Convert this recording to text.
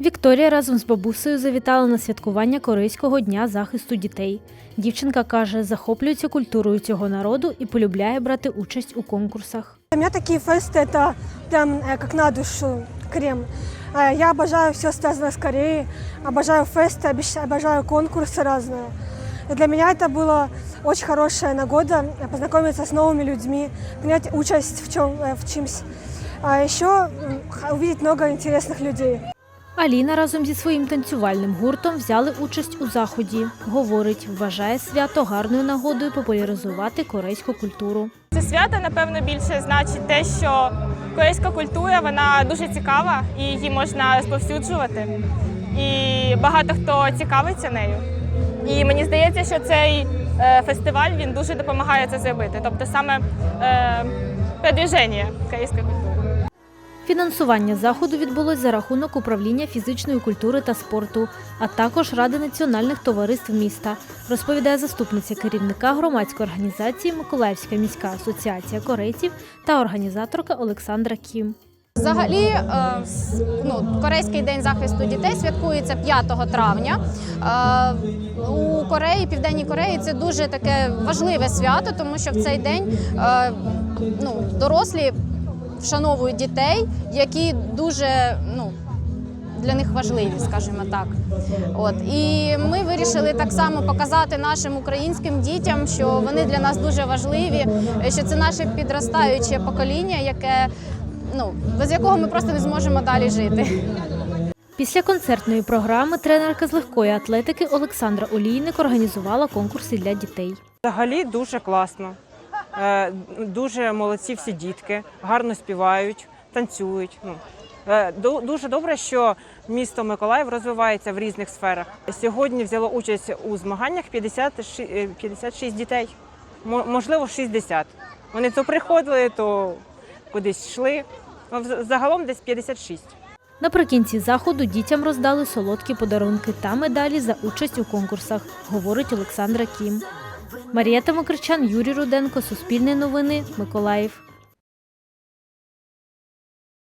Вікторія разом з бабусею завітала на святкування Корейського дня захисту дітей. Дівчинка каже, захоплюється культурою цього народу і полюбляє брати участь у конкурсах. Для меня такие фесты это прям э, как на душу крем. Э, Я обожаю все связанное с Кореей, обожаю фесты, обещ- обожаю конкурсы разные. И для меня это была очень хорошая нагода э, познакомиться с новыми людьми, принять участь в, чем, в чимсь. А еще м, х- увидеть много интересных людей. Аліна разом зі своїм танцювальним гуртом взяли участь у заході. Говорить, вважає свято гарною нагодою популяризувати корейську культуру. Це свято, напевно, більше значить те, що корейська культура вона дуже цікава і її можна розповсюджувати. І багато хто цікавиться нею. І мені здається, що цей е, фестиваль він дуже допомагає це зробити. Тобто саме е, продвіження корейської культури. Фінансування заходу відбулось за рахунок управління фізичної культури та спорту, а також Ради національних товариств міста, розповідає заступниця керівника громадської організації Миколаївська міська асоціація корейців та організаторка Олександра Кім. Взагалі, е, ну, Корейський день захисту дітей святкується 5 травня. Е, У Кореї, Південній Кореї, це дуже таке важливе свято, тому що в цей день е, ну, дорослі вшановують дітей, які дуже ну, для них важливі, скажімо так. От і ми вирішили так само показати нашим українським дітям, що вони для нас дуже важливі, що це наше підростаюче покоління, яке ну без якого ми просто не зможемо далі жити. Після концертної програми тренерка з легкої атлетики Олександра Олійник організувала конкурси для дітей. Взагалі дуже класно. Е, Дуже молодці всі дітки, гарно співають, танцюють. Ну, е, дуже добре, що місто Миколаїв розвивається в різних сферах. Сьогодні взяло участь у змаганнях 56, е, 56 дітей, Мо- можливо, 60. Вони то приходили, то кудись йшли. Ну, Загалом десь 56. Наприкінці заходу дітям роздали солодкі подарунки та медалі за участь у конкурсах, говорить Олександра Кім. Марія Тамокричан, Юрій Руденко, Суспільне новини, Миколаїв.